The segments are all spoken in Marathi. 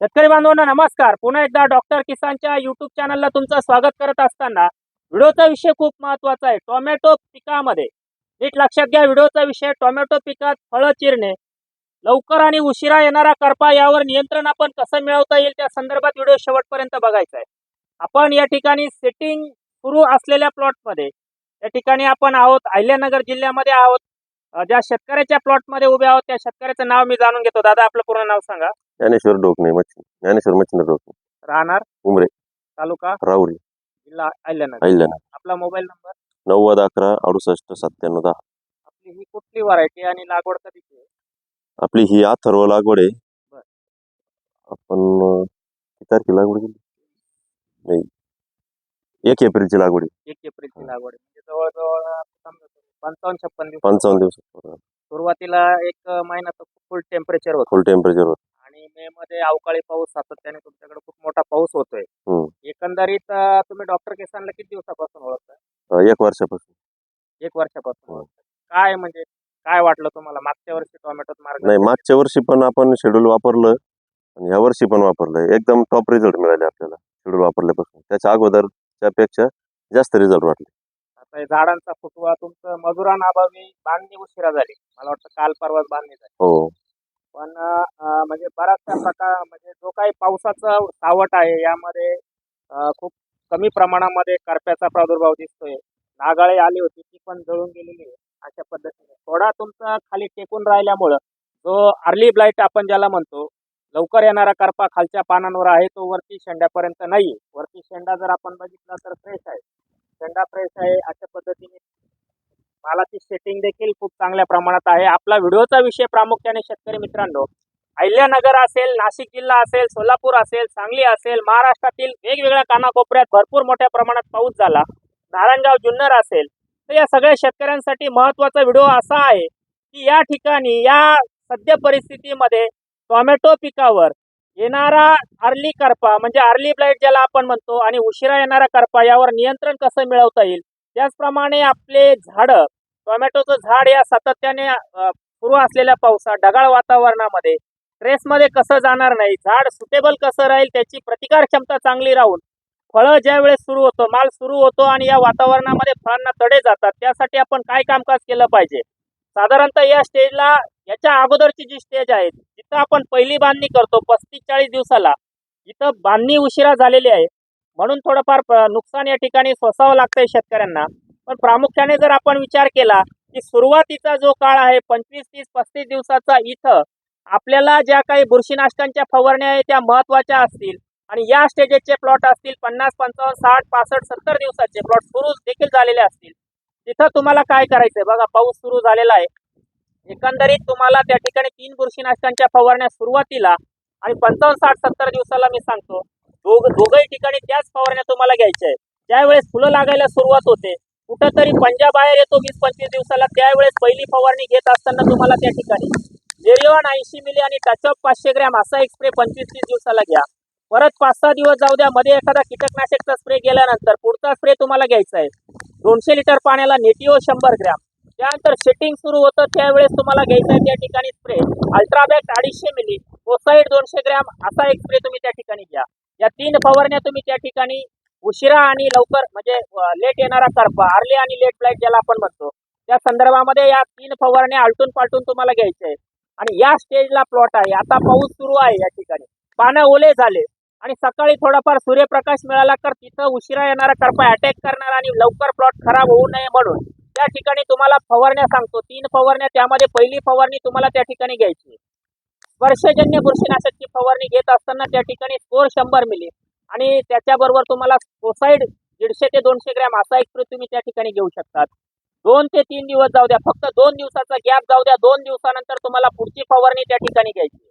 शेतकरी बांधवांना नमस्कार. पुन्हा एकदा डॉक्टर किसानच्या युट्यूब चॅनलला तुमचं स्वागत करत असताना व्हिडिओचा विषय खूप महत्त्वाचा आहे. टोमॅटो पिकामध्ये नीट लक्षात घ्या व्हिडिओचा विषय टोमॅटो पिकात फळं चिरणे लवकर आणि उशिरा येणारा करपा यावर नियंत्रण आपण कसं मिळवता येईल त्या संदर्भात व्हिडिओ शेवटपर्यंत बघायचा आहे. आपण या ठिकाणी सेटिंग सुरू असलेल्या प्लॉटमध्ये या ठिकाणी आपण आहोत. अहिल्यानगर जिल्ह्यामध्ये आहोत. ज्या शेतकऱ्याच्या प्लॉटमध्ये उभे आहोत त्या शेतकऱ्याचं नाव मी जाणून घेतो. दादा आपलं पूर्ण नाव सांगा. ज्ञानेश्वर डोकणे मच्छी. ज्ञानेश्वर मच्छिंद्र डोकणे. राहणार? उमरे. तालुका? राहुरी. जिल्हा अहिल्यानगर. अहिल्यानगर. आपला मोबाईल नंबर? नव्वद अकरा अडुसष्ट सत्त्याण्णव दहा. आपली ही कुठली व्हरायटी आणि लागवड कधीची आहे आपली ही अथर्व लागवड आहे. बर. आपण अं, किती तारखेला लागवड केली? नाही. एक एप्रिलची लागवड आहे. एक एप्रिलची लागवड आहे. म्हणजे जवळजवळ समजा पंचावन्न छप्पन दिवस पंचावन्न दिवस. सुरुवातीला एक महिना फुल टेम्परेचर होतं. फुल टेम्परेचर आणि मे मध्ये अवकाळी पाऊस सातत्याने तुमच्याकडे खूप मोठा पाऊस होतोय. हम्म. एकंदरीत अं, तुम्ही डॉक्टर किसानला किती दिवसापासून ओळखताय एक वर्षापासून. एक वर्षापासून हो. ओळखताय. काय म्हणजे काय वाटलं तुम्हाला मागच्या वर्षी टोमॅटोत मार्ग? नाही मागच्या वर्षी पण आपण शेड्यूल वापरलं आणि या वर्षी पण वापरलं. एकदम टॉप रिझल्ट मिळाले आपल्याला शेड्यूल वापरल्यापासून. त्याच्या अगोदरच्या पेक्षा जास्त रिझल्ट वाटले. आता हे झाडांचा फुटवा तुमचं मजुरांअभावी बांधणी उशिरा झाली. मला वाटतं काल परवाच बांधणी झाली. हो. पण अं, म्हणजे बराचसा प्रकार म्हणजे जो काही पावसाचा सावट आहे यामध्ये अं, खूप कमी प्रमाणामध्ये करप्याचा प्रादुर्भाव दिसतोय. नागाळे आली होती ती पण जळून गेलेली आहे अशा पद्धतीने. थोडा तुमचा खाली टेकून राहिल्यामुळं जो अर्ली ब्लाईट आपण ज्याला म्हणतो लवकर येणारा करपा खालच्या पानांवर आहे तो वरती शेंड्यापर्यंत नाही वरती शेंडा जर आपण बघितला तर फ्रेश आहे. शेंडा फ्रेश आहे अशा पद्धतीने मालाची सेटिंग देखील खूप चांगल्या प्रमाणात आहे. आपला व्हिडिओचा विषय प्रामुख्याने शेतकरी मित्रांनो अहिल्यानगर असेल नाशिक जिल्हा असेल सोलापूर असेल सांगली असेल महाराष्ट्रातील वेगवेगळ्या कानाकोपऱ्यात भरपूर मोठ्या प्रमाणात पाऊस झाला. नारायणगाव जुन्नर असेल. तर या सगळ्या शेतकऱ्यांसाठी महत्त्वाचा व्हिडिओ असा आहे की या ठिकाणी या सद्य परिस्थितीमध्ये टोमॅटो पिकावर येणारा अर्ली करपा म्हणजे अर्ली ब्लाईट ज्याला आपण म्हणतो आणि उशिरा येणारा करपा यावर नियंत्रण कसं मिळवता येईल? त्याचप्रमाणे आपले झाडं टोमॅटोचं झाड या सातत्याने सुरू असलेल्या पावसात ढगाळ वातावरणामध्ये स्ट्रेसमध्ये कसं जाणार नाही झाड सुटेबल कसं राहील त्याची प्रतिकार क्षमता चांगली राहून फळं ज्या वेळेस सुरू होतो माल सुरू होतो आणि या वातावरणामध्ये फळांना तडे जातात त्यासाठी आपण काय कामकाज केलं पाहिजे? साधारणतः या स्टेजला याच्या अगोदरची जी स्टेज आहे जिथं आपण पहिली बांधणी करतो पस्तीस चाळीस दिवसाला. जिथं बांधणी उशिरा झालेली आहे. म्हणून थोडंफार नुकसान या ठिकाणी सोसावं लागतंय शेतकऱ्यांना. पण प्रामुख्याने जर आपण विचार केला की सुरुवातीचा जो काळ आहे पंचवीस तीस पस्तीस दिवसाचा इथं आपल्याला ज्या काही बुरशीनाशकांच्या फवारण्या आहे त्या महत्त्वाच्या असतील. आणि या स्टेजेसचे प्लॉट असतील पन्नास पंचावन्न साठ पासष्ट सत्तर दिवसाचे प्लॉट सुरू देखील झालेले असतील. तिथं तुम्हाला काय करायचंय? बघा पाऊस सुरू झालेला आहे. एकंदरीत तुम्हाला त्या ठिकाणी तीन बुरशीनाशकांच्या फवारण्या सुरुवातीला आणि पंचावन्न साठ सत्तर दिवसाला मी सांगतो. दोघ दोघही ठिकाणी त्याच फवारण्या तुम्हाला घ्यायच्या आहे ज्यावेळेस फुलं लागायला सुरुवात होते कुठंतरी पंजाब बाहेर येतो वीस पंचवीस दिवसाला त्यावेळेस पहिली फवारणी घेत असताना तुम्हाला त्या ठिकाणी जेरिओन ऐंशी मिली आणि टचअप पाचशे ग्रॅम असा एक स्प्रे पंचवीस तीस दिवसाला घ्या. परत पाच सहा दिवस जाऊ द्या मध्ये एखादा कीटकनाशकचा स्प्रे गेल्यानंतर पुढचा स्प्रे तुम्हाला घ्यायचा आहे. दोनशे लिटर पाण्याला नेटिओ शंभर ग्रॅम. त्यानंतर सेटिंग सुरू होतं त्यावेळेस तुम्हाला घ्यायचा आहे त्या ठिकाणी स्प्रे अल्ट्राबॅक अडीचशे मिली ओसाईड दोनशे ग्रॅम असा एक स्प्रे तुम्ही त्या ठिकाणी घ्या. या तीन फवारण्या तुम्ही त्या ठिकाणी उशिरा आणि लवकर म्हणजे लेट येणारा करपा. अर्ली आणि लेट ब्लाईट ज्याला आपण म्हणतो. त्या संदर्भामध्ये या तीन फवारण्या आलटून पालटून तुम्हाला घ्यायचे आहे आणि या स्टेजला प्लॉट आहे. आता पाऊस सुरू आहे या ठिकाणी. पानं ओले झाले. आणि सकाळी थोडाफार सूर्यप्रकाश मिळाला तर तिथं उशिरा येणारा करपा अटॅक करणार आणि लवकर प्लॉट खराब होऊ नये म्हणून त्या ठिकाणी तुम्हाला फवारण्या सांगतो. तीन फवारण्या त्यामध्ये पहिली फवारणी तुम्हाला त्या ठिकाणी घ्यायची वर्षजन्य स्पर्शजन्य बुरशीनाशकची फवारणी घेत असताना त्या ठिकाणी स्कोर शंभर मिली. आणि त्याच्याबरोबर तुम्हाला सोसाईड दीडशे ते दोनशे ग्रॅम असा एक स्प्रे तुम्ही त्या ठिकाणी घेऊ शकतात. दोन ते तीन दिवस जाऊ द्या. फक्त दोन दिवसाचा गॅप जाऊ द्या. दोन दिवसानंतर तुम्हाला पुढची फवारणी त्या ठिकाणी घ्यायची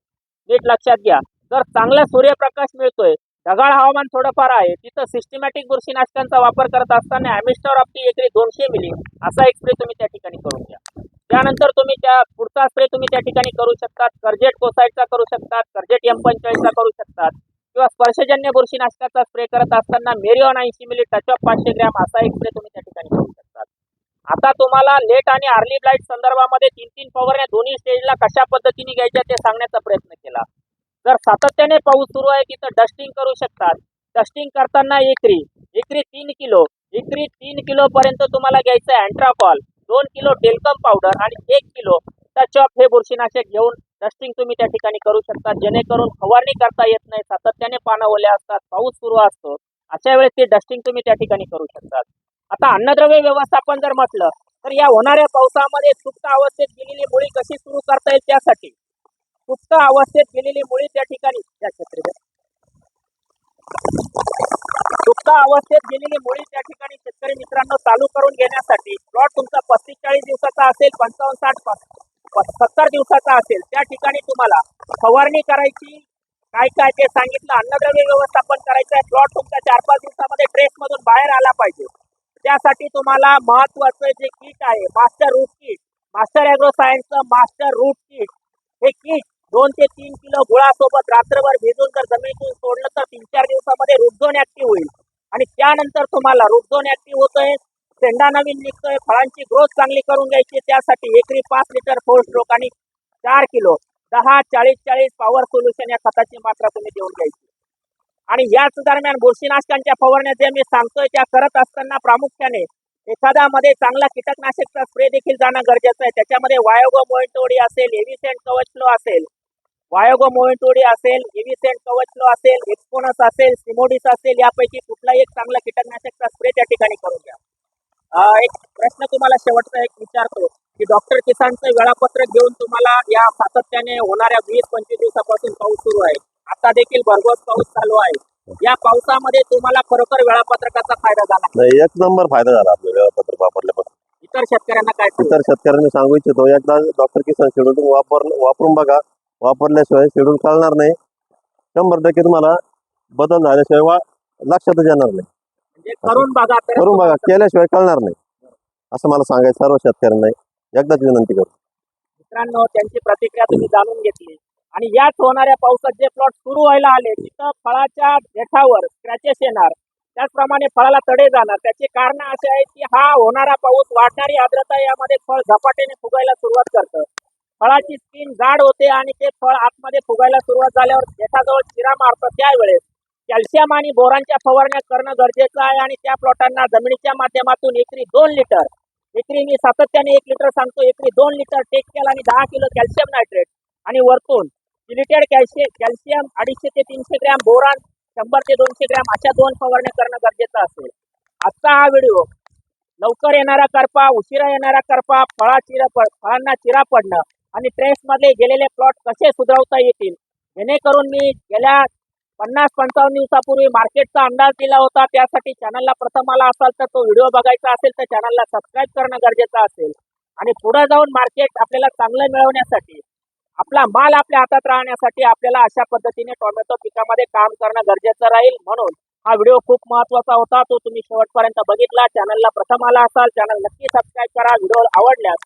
नीट लक्षात घ्या. जर चांगला सूर्यप्रकाश मिळतोय ढगाळ हवामान थोडंफार आहे. तिथं सिस्टमॅटिक बुरशीनाशकांचा वापर करत असताना ॲमिस्टॉर आपली एकरी दोनशे मिली असा एक स्प्रे तुम्ही त्या ठिकाणी करून घ्या. त्यानंतर तुम्ही त्या पुढचा स्प्रे तुम्ही त्या ठिकाणी करू शकतात. कर्जेट कोसाईडचा करू शकतात. कर्जेट एम पंचेचाळीसचा करू शकतात. किंवा स्पर्शजन्य बुरशीनाशकाचा स्प्रे करत असताना मेरिओन ऐंशी मिली ऑफ पाचशे ग्रॅम असा एक स्प्रे तुम्ही त्या ठिकाणी करू शकतात. आता तुम्हाला लेट आणि अर्ली ब्लाईट संदर्भामध्ये तीन तीन पॉवरने दोन्ही स्टेजला कशा पद्धतीने घ्यायच्या ते सांगण्याचा प्रयत्न केला. जर सातत्याने पाऊस सुरू आहे तिथं डस्टिंग करू शकतात. डस्टिंग करताना एकरी एकरी तीन किलो एकरी तीन किलो पर्यंत तुम्हाला घ्यायचं आहे अँट्राकॉल दोन किलो टेलकम पावडर आणि एक किलो टच ऑफ हे बुरशीनाशक घेऊन डस्टिंग तुम्ही त्या ठिकाणी करू शकता जेणेकरून फवारणी करता येत नाही सातत्याने पानं ओल्या असतात पाऊस सुरू असतो. अशा वेळेस ते डस्टिंग तुम्ही त्या ठिकाणी करू शकतात. आता अन्नद्रव्य व्यवस्थापन जर म्हटलं तर या होणाऱ्या पावसामध्ये सुप्त अवस्थेत गेलेली मुळी कशी सुरू करता येईल त्यासाठी? सुप्त अवस्थेत गेलेली मुळी त्या ठिकाणी त्या सुप्त अवस्थेत गेलेली मुळी त्या ठिकाणी शेतकरी मित्रांनो चालू करून घेण्यासाठी प्लॉट तुमचा पस्तीस चाळीस दिवसाचा असेल पंचावन्न साठ सत्तर दिवसाचा असेल त्या ठिकाणी तुम्हाला फवारणी करायची काय काय ते सांगितलं अन्नद्रव्य व्यवस्थापन करायचं आहे प्लॉट तुमचा चार पाच दिवसामध्ये ट्रेस मधून बाहेर आला पाहिजे. त्यासाठी तुम्हाला महत्वाचं जे किट आहे master root kit master agro सायन्सचं master root kit हे किट दोन ते तीन किलो गुळासोबत रात्रभर भिजून जर जमिनीतून सोडलं तर तीन चार दिवसामध्ये रुद्धोन ऍक्टिव्ह होईल. आणि त्यानंतर तुम्हाला रूटझोन ऍक्टिव्ह होतोय शेंडा नवीन निघतोय फळांची ग्रोथ चांगली करून घ्यायची त्यासाठी एकरी पाच लिटर फोर स्ट्रोक आणि चार किलो दहा चाळीस चाळीस पॉवर सोल्युशन या खताची मात्रा तुम्ही देऊन घ्यायची. आणि याच दरम्यान बुरशीनाशकांच्या फवारण्या जे मी सांगतोय त्या करत असताना प्रामुख्याने एखाद्यामध्ये चांगला कीटकनाशकचा स्प्रे देखील जाणं गरजेचं आहे. त्याच्यामध्ये वायोगो मोइंटोडी असेल एव्हिसेंट कवचलो असेल वायोगो मोइंटोडी असेल एव्हिसेंट कवचलो असेल एक्सपोनस असेल सिमोडिस असेल यापैकी कुठलाही एक चांगला कीटकनाशकचा स्प्रे त्या ठिकाणी करून घ्या. एक प्रश्न तुम्हाला शेवटचा एक विचारतो की डॉक्टर किसानचं वेळापत्रक घेऊन तुम्हाला या सातत्याने होणाऱ्या वीस पंचवीस दिवसापासून पाऊस सुरू आहे. आता देखील भरघोस पाऊस चालू आहे. या पावसामध्ये तुम्हाला खरोखर वेळापत्रकाचा फायदा झाला? नाही एक नंबर फायदा झाला आपल्या वेळापत्रक वापरल्यापासून. इतर शेतकऱ्यांना काय? इतर शेतकऱ्यांनी सांगू इच्छितो एकदा डॉक्टर किसान शेड्यूल वापर वापरून बघा वापरल्याशिवाय शेड्यूल कळणार नाही. शंभर टक्के तुम्हाला बदल झाल्याशिवाय वा लक्षातच येणार नाही. म्हणजे करून बघा करून बघा केल्याशिवाय कळणार नाही. असं मला सांगायचं सर्व शेतकऱ्यांना. एकदाच विनंती करतो मित्रांनो त्यांची प्रतिक्रिया तुम्ही जाणून घेतली. आणि याच होणाऱ्या पावसात जे प्लॉट सुरू व्हायला आले तिथं फळाच्या देठावर स्क्रॅचेस येणार. त्याचप्रमाणे फळाला तडे जाणार. त्याचे कारण असे आहे की हा होणारा पाऊस वाढणारी आर्द्रता यामध्ये फळ झपाट्याने फुगायला सुरुवात करतं. फळाची स्किन जाड होते आणि ते फळ आतमध्ये फुगायला सुरुवात झाल्यावर देठाजवळ चिरा मारतं त्यावेळेस कॅल्शियम आणि बोरांच्या फवारण्या करणं गरजेचं आहे आणि त्या प्लॉटांना जमिनीच्या माध्यमातून एकरी दोन लिटर एकरी मी सातत्याने एक लिटर सांगतो एकरी दोन लिटर टेक्केल आणि दहा किलो कॅल्शियम नायट्रेट आणि वरतून लिमिटेड कॅल्शियम कॅल्शियम अडीचशे ते तीनशे ग्रॅम बोरान शंभर ते दोनशे ग्रॅम अशा दोन फवारण्या करणं गरजेचं असेल. आजचा हा व्हिडिओ लवकर येणारा करपा उशिरा येणारा करपा फळा चिरा फळांना चिरा पडणं आणि ट्रेसमध्ये गेलेले प्लॉट कसे सुधारवता येतील? जेणेकरून मी गेल्या पन्नास पंचावन्न दिवसापूर्वी मार्केटचा अंदाज दिला होता. त्यासाठी चॅनलला प्रथम आला असाल तर तो व्हिडिओ बघायचा असेल तर चॅनलला सबस्क्राईब करणं गरजेचं असेल. आणि पुढे जाऊन मार्केट आपल्याला चांगलं मिळवण्यासाठी आपला माल आपल्या हातात राहण्यासाठी आपल्याला अशा पद्धतीने टोमॅटो पिकामध्ये काम करणं गरजेचं राहील. म्हणून हा व्हिडिओ खूप महत्त्वाचा होता. तो तुम्ही शेवटपर्यंत बघितला. चॅनलला प्रथम आला असाल चॅनल नक्की सबस्क्राईब करा. व्हिडिओ आवडल्यास